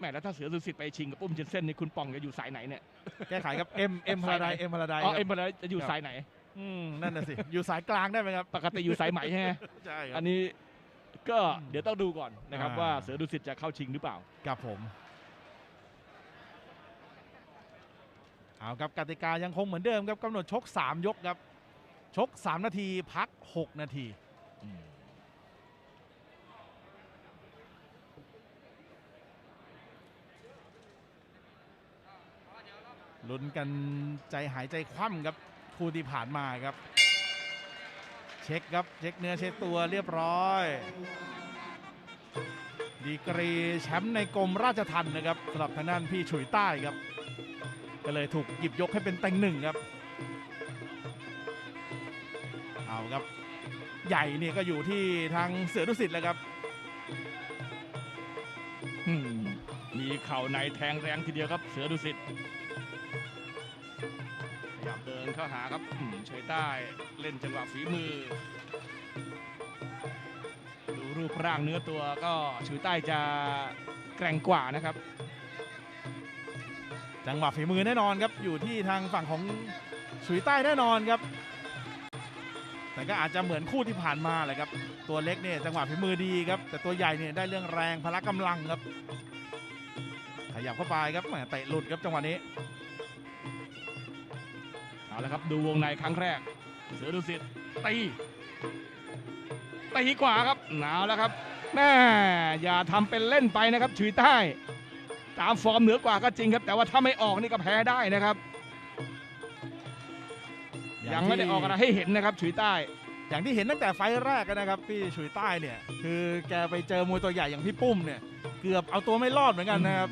แหมแล้วถ้าเสือดุสิตไปชิงกับปุ้มเจนเซ่นนี่คุณปองจะอยู่สายไหนเนี่ย แก้ไขครับเอ็มเอ็มพาราไดเอ็มพาราไดอ๋อเอ็มเบอร์จะอยู่สายไหนอืมนั่นน่ะสิอยู่สายกลางได้ไหมครับปกติอยู่สายไหมใช่ไหมใช่ครัอับนนี้ก็เดี๋ยวต้องดูก่อนนะครับอ่าว่าเสือดุสิตจะเข้าชิงหรือเปล่ากับผมเอาครับกติกายังคงเหมือนเดิมครับกำหนดชก 3 ยกครับ ชก 3 นาทีพัก 6 นาที ลุ้นกันใจหายใจคว่ำครับคู่ที่ผ่านมาครับ เช็คครับเช็คเนื้อเช็คตัวเรียบร้อย ดีกรีแชมป์ในกรมราชทัณฑ์นะครับสำหรับทางด้านพี่ฉุยใต้ครับ ก็เลยถูกหยิบยกให้เป็นเต็งหนึ่งครับเอาครับใหญ่เนี่ยก็อยู่ที่ทางเสือดุสิตแล้วครับมีเข่าในแทงแรงทีเดียวครับเสือดุสิต เข้าหาครับอืมเฉยใต้เล่นจังหวะฝีมือ ดูรูปร่างเนื้อตัวก็เฉยใต้จะแกร่งกว่านะครับ จังหวะฝีมือแน่นอนครับอยู่ที่ทางฝั่งของฉุยใต้แน่นอนครับ แต่ก็อาจจะเหมือนคู่ที่ผ่านมาแหละครับ ตัวเล็กเนี่ยจังหวะฝีมือดีครับ แต่ตัวใหญ่เนี่ยได้เรื่องแรงพละกำลังครับ ขยับเข้าไปครับแหมเตะหลุดครับจังหวะนี้ ละครับดูวงในครั้งแรก เสือดุสิตตีตีกว่าครับหนาวแล้วครับแม่อย่าทำเป็นเล่นไปนะครับฉุยใต้ ตามฟอร์มเหนือกว่าก็จริงครับ แต่ว่าถ้าไม่ออกนี่ก็แพ้ได้นะครับ ยังไม่ได้ออกอะไรให้เห็นนะครับฉุยใต้ อย่างที่เห็นตั้งแต่ไฟแรกนะครับพี่ฉุยใต้เนี่ย คือแกไปเจอมวยตัวใหญ่อย่างพี่ปุ้มเนี่ย เกือบเอาตัวไม่รอดเหมือนกันนะครับ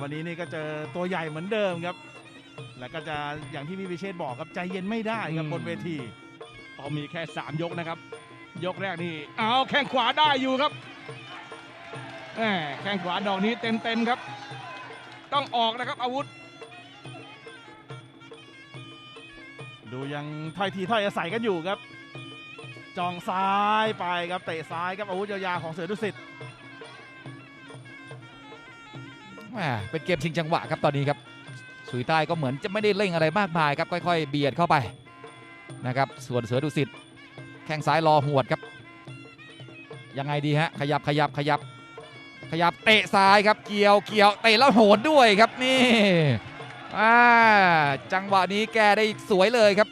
วันนี้นี่ก็เจอตัวใหญ่เหมือนเดิมครับ แล้วก็จะอย่างที่พี่วิเชษฐ์บอกครับใจเย็นไม่ได้ครับอืมบนเวทีพอมีแค่ 3 ยกนะครับ ยกแรกนี่เอาแข้งขวาได้อยู่ครับแหมแข้งขวาดอกนี้เต็มๆครับ ต้องออกนะครับอาวุธ ดูยังถ้อยทีถ้อยอาศัยกันอยู่ครับจองซ้ายไปครับเตะซ้ายครับอาวุธยาวๆของเสือดุสิตแหม่เป็นเกมชิงจังหวะครับตอนนี้ครับ สุยใต้ก็เหมือนจะไม่ได้เร่งอะไรมากมายครับค่อยๆ เบียดเข้าไปนะครับส่วนเสือดุสิตแข้งซ้ายรอหวดครับ ยังไงดีฮะขยับขยับขยับ ขยับเตะซ้ายครับเกี่ยวเกี่ยวเตะแล้วโหนด้วยครับนี่อ่าจังหวะนี้แกได้สวยเลยครับ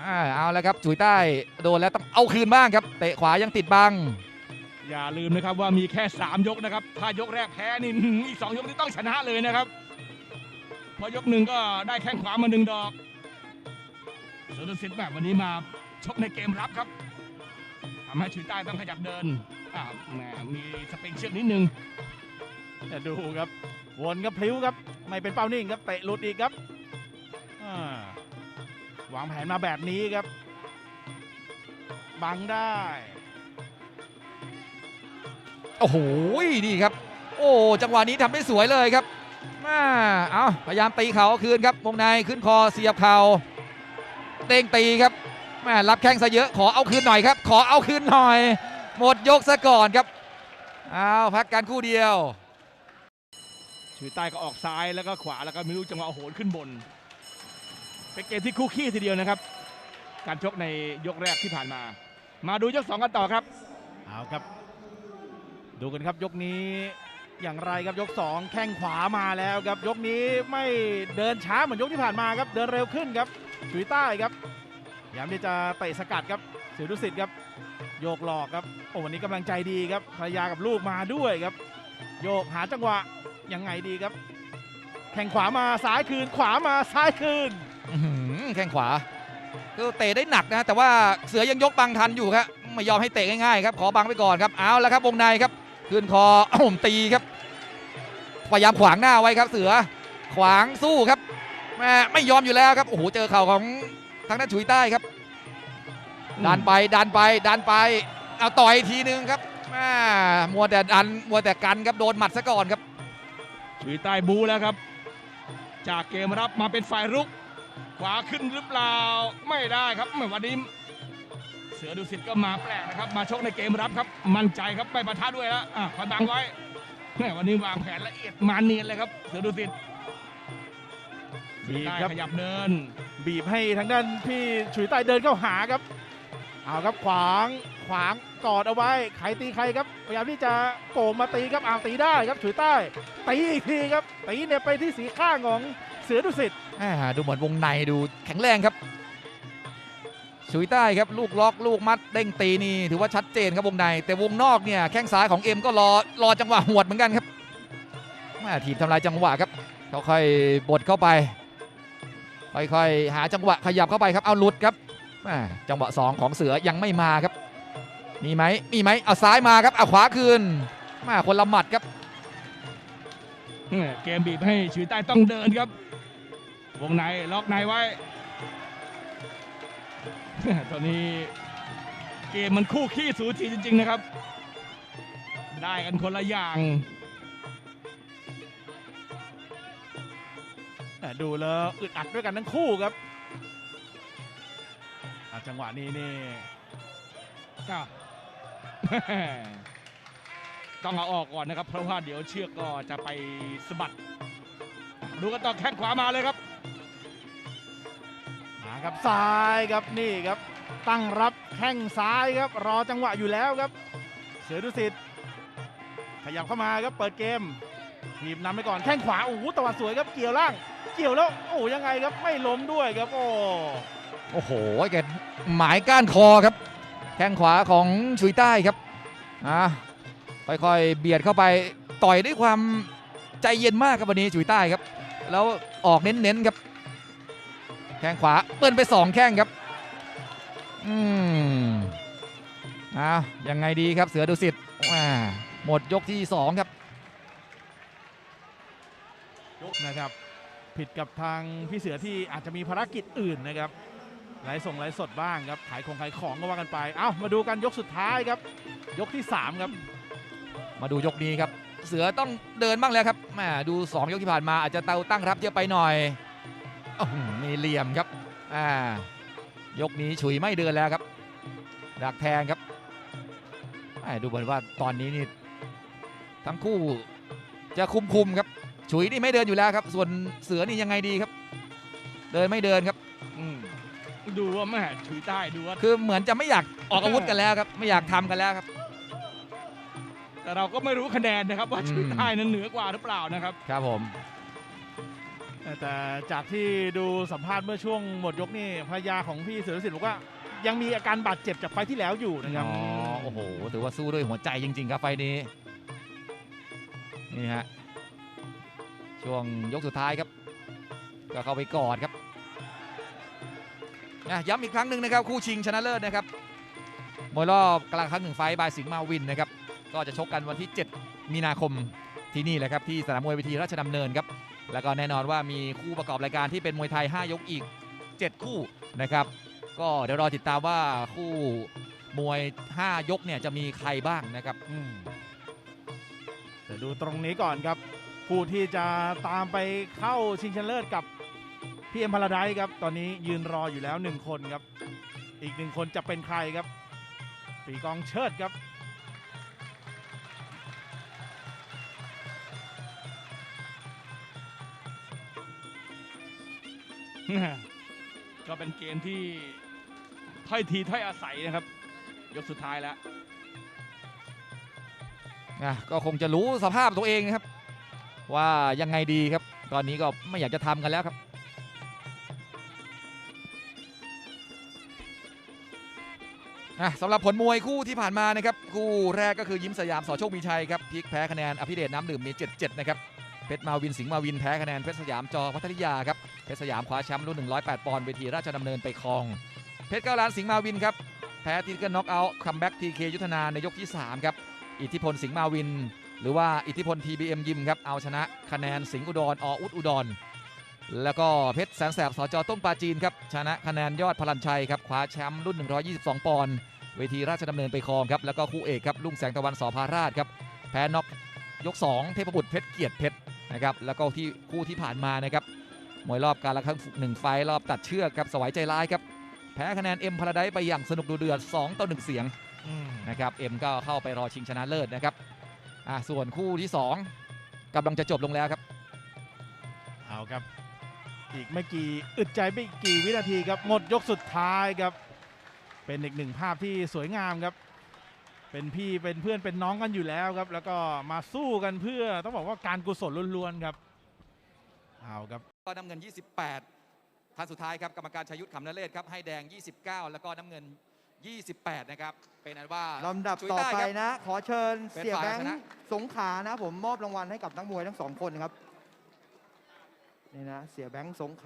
อ่าเอาแล้วครับสุยใต้โดนแล้วต้องเอาคืนบ้างครับ เตะขวายังติดบัง อย่าลืมนะครับว่ามีแค่ 3 ยกนะครับ ถ้ายกแรกแพ้นี่อีก2ยกนี่ต้องชนะเลยนะครับ พอยกหนึ่งก็ได้แข้งขวามาหนึ่งดอกเสือดุสิตแบบวันนี้มาชกในเกมรับครับทำให้ฉุยใต้ต้องขยับเดินอ่าแหมมีสปริงเชือกนิดนึงแต่ดูครับวนครับพลิ้วครับ ไม่เป็นเป้านิ่งครับเตะหลุดอีกครับอ่าวางแผนมาแบบนี้ครับบังได้ โอ้โหนี่ครับ โอ้จังหวะนี้ทำได้สวยเลยครับ มาเอาพยายามตีเขาคืนครับวงในขึ้นคอเสียบเข่าเด้งตีครับแม่รับแข้งซะเยอะขอเอาคืนหน่อยครับ ขอเอาคืนหน่อย หมดยกซะก่อนครับเอาพักกันคู่เดียวฉุยใต้ก็ออกซ้ายแล้วก็ขวาแล้วก็ไม่รู้จังหวะโหนขึ้นบนเป็นเกมที่คู่ขี้ทีเดียวนะครับ การชกในยกแรกที่ผ่านมา มาดูยกสองกันต่อครับเอาครับ ดูกันครับยกนี้ อย่างไรครับยก 2 แข้งขวามาแล้วครับยกนี้ไม่เดินช้าเหมือนยกที่ผ่านมาครับ เดินเร็วขึ้นครับฉุยใต้ครับพยายามที่จะเตะสกัดครับเสือดุสิตครับ โยกหลอกครับโอ้วันนี้กำลังใจดีครับภรรยากับลูกมาด้วยครับ โยกหาจังหวะยังไงดีครับ แข่งขวามาซ้ายคืนขวามาซ้ายคืนแข้งขวาก็เตะได้หนักนะ แต่ว่าเสือยังยกบังทันอยู่ครับไม่ยอมให้เตะง่ายๆครับขอบังไปก่อนครับเอาแล้วครับวงในครับ ขึ้นคอผมตีครับ พยายามขวางหน้าไว้ครับ เสือขวางสู้ครับแม่ไม่ยอมอยู่แล้วครับโอ้โหเจอเข่าของทางด้านฉุยใต้ครับ ดันไปดันไปดันไปเอาต่อยทีนึงครับแม่มัวแต่ดันมัวแต่กันครับโดนหมัดซะก่อนครับฉุยใต้บูแล้วครับ จากเกมรับมาเป็นฝ่ายรุก ขวาขึ้นหรือเปล่าไม่ได้ครับเหมือนวันนี้ สือดุสิตก็มาแปลกนะครับ มาชกในเกมรับครับ มั่นใจครับไม่ปะทะด้วยแล้วอะคอยบังไว้แม่วันนี้วางแผนละเอียดมาเนียนเลยครับ เสือดุสิตบีบได้ครับขยับเดิน บีบให้ทางด้านพี่ฉุยใต้เดินเข้าหาครับเอาครับขวางขวางกอดเอาไว้ใครตีใครครับพยายามที่จะโกงมาตีครับเอาตีได้ครับฉุยใต้ ตีอีกทีครับตีเนี่ยไปที่สีข้างของเสือดุสิตอ่าดูเหมือนวงในดูแข็งแรงครับ ชุยใต้ครับลูกล็อกลูกมัดเด้งตีนี่ถือว่าชัดเจนครับวงใน แต่วงนอกเนี่ยแข้งซ้ายของเอ็มก็รอรอจังหวะหวดเหมือนกันครับม่ทีมทำลายจังหวะครับค่อยๆบดเข้าไปค่อยๆหาจังหวะขยับเข้าไปครับเอาหลุดครับม่จังหวะสองของเสือยังไม่มาครับ มีไหมมีไหมเอาซ้ายมาครับเอาขวาคืนมาคนละหมัดครับเกมบีบให้ชุยใต้ต้องเดินครับ วงในล็อกในไว้ ตอนนี้เกมมันคู่ขี้สูสีจริง ๆ นะครับ ได้กันคนละอย่าง แต่ดูแล้วอึดอัดด้วยกันทั้งคู่ครับอะจังหวะนี้นี่ก็ต้องเอาออกก่อนนะครับ เพราะว่าเดี๋ยวเชือกก็จะไปสะบัด ดูกันต่อแข้งขวามาเลยครับมา ครับซ้ายครับนี่ครับ ตั้งรับแข้งซ้ายครับ รอจังหวะอยู่แล้วครับ เสือดุสิตขยับเข้ามาครับเปิดเกมทีมนำไปก่อนแข้งขวาโอ้โหตะวัดสวยครับเกี่ยวล่าง เกี่ยวแล้วโอ้ยังไงครับไม่ล้มด้วยครับ โอ้โอ้โหแกหมายก้านคอครับ แข้งขวาของชุยใต้ครับอะค่อยๆเบียดเข้าไปต่อยด้วยความใจเย็นมากครับวันนี้ชุยใต้ครับ แล้วออกเน้นๆครับ ข้งขวาเปิ้นไปสองแข้งครับ อืมอะยังไงดีครับเสือดุสิตอ่าหมดยกที่สองครับยกนะครับ ผิดกับทางพี่เสือที่อาจจะมีภารกิจอื่นนะครับไลฟ์ส่งไลฟ์สดบ้างครับขายของขายของก็ว่ากันไป เอ้ามาดูกันยกสุดท้ายครับ ยกที่สามครับ มาดูยกนี้ครับ เสือต้องเดินบ้างแล้วครับแหมดู 2 ยกที่ผ่านมาอาจจะเตาตั้งรับเยอะไปหน่อยอื้อหือ มีเหลี่ยมครับอ่ายกนี้ฉุยไม่เดินแล้วครับ ดักแทงครับแหม่ดูเหมือนว่าตอนนี้นี่ทั้งคู่จะคุมคุมๆครับ ฉุยนี่ไม่เดินอยู่แล้วครับ ส่วนเสือนี่ยังไงดีครับ เดินไม่เดินครับอืมดูว่าแม่ชุยใต้ดูว่าคือเหมือนจะไม่อยากออกอาวุธกันแล้วครับ ไม่อยากทำกันแล้วครับ แต่เราก็ไม่รู้คะแนนนะครับว่าอืมชุยใต้นั้นเหนือกว่าหรือเปล่านะครับ ครับผม แต่จากที่ดูสัมภาษณ์เมื่อช่วงหมดยกนี่ภรรยาของพี่เสือดุสิตบอกว่ายังมีอาการบาดเจ็บจากไฟที่แล้วอยู่นะครับอ๋อโอ้โหถือว่าสู้ด้วยหัวใจจริง ๆ ครับไฟนี้นี่ฮะช่วงยกสุดท้ายครับ ก็เข้าไปกอดครับอะย้ำอีกครั้งหนึ่งนะครับ คู่ชิงชนะเลิศนะครับมวยรอบกลางครั้งหนึ่งไฟบายสิงห์มาวินนะครับ ก็จะชกกันวันที่ 7 มีนาคม ที่นี่แหละครับที่สนามมวยเวทีราชดำเนินครับแล้วก็แน่นอนว่ามีคู่ประกอบรายการที่เป็นมวยไทย 5 ยกอีก 7 คู่นะครับ ก็เดี๋ยวรอติดตามว่าคู่มวย 5 ยกเนี่ยจะมีใครบ้างนะครับอืเดี๋ยวดูตรงนี้ก่อนครับผู้ที่จะตามไปเข้าชิงชนะเลิศกับพี่เอ็มพาราไดครับ ตอนนี้ยืนรออยู่แล้วหนึ่งคนครับ อีกหนึ่งคนจะเป็นใครครับ ปีกองเชิดครับ ก็เป็นเกมที่ถ้อยทีถ้อยอาศัยนะครับ ยกสุดท้ายแล้วอะก็คงจะรู้สภาพตัวเองนะครับ ว่ายังไงดีครับ ตอนนี้ก็ไม่อยากจะทำกันแล้วครับ อะสำหรับผลมวยคู่ที่ผ่านมานะครับ คู่แรกก็คือยิ้มสยามสอโชคมีชัยครับพลิกแพ้คะแนนอภิเดชน้ำดื่มมี 7-7 นะครับ เพชรมาวินสิงห์มาวินแพ้คะแนนเพชรสยามจอพัทยาครับเพชรสยามคว้าแชมป์รุ่น 108 ปอนด์เวทีราชดำเนินไปครอง เพชรเก้าล้านสิงห์มาวินครับแพ้ทีเกิลน็อกเอาท์คัมแบ็กทีเคยุทธนาในยกที่ 3 ครับอิทธิพลสิงห์มาวิน หรือว่าอิทธิพล TBM ยิมครับเอาชนะคะแนนสิงห์อุดรออุดอุดรแล้วก็เพชรแสนแสบสจต้นปลาจีนครับชนะคะแนนยอดพลันชัยครับคว้าแชมป์รุ่น 122 ปอนด์เวทีราชดำเนินไปครองครับแล้วก็คู่เอกครับลุงแสงตะวันสอพาราชครับแพ้น็อกยก 2 เทพบุตรเพชรเกียรติเพชร นะครับแล้วก็ที่คู่ที่ผ่านมานะครับมวยรอบการละครั้งหนึ่งไฟล์รอบตัดเชือกครับสวายใจร้ายครับแพ้คะแนนเอ็มพาราไดไปอย่างสนุกดูเดือด2ต่อ1เสียงนะครับเอ็มก็เข้าไปรอชิงชนะเลิศนะครับอะส่วนคู่ที่สองกำลังจะจบลงแล้วครับ เอาครับ อีกไม่กี่อึดใจไม่กี่วินาทีครับหมดยกสุดท้ายครับ เป็นอีกหนึ่งภาพที่สวยงามครับ เป็นพี่เป็นเพื่อนเป็นน้องกันอยู่แล้วครับ แล้วก็มาสู้กันเพื่อต้องบอกว่าการกุศลล้วนๆครับเอาครับก็น้ำเงิน 28ท่านสุดท้ายครับกรรมการชยุทธขำนเรศครับให้แดง 29 แล้วก็น้ำเงิน 28 นะครับ เป็นอันว่าลำดับชุยต่อใต้ไปครับนะ ขอเชิญเป็นเสียฝ่ายแบงชค์นะสงขลานะผมมอบรางวัลให้กับนักมวยทั้งสองคนครับนี่นะเสียแบงค์สงขลา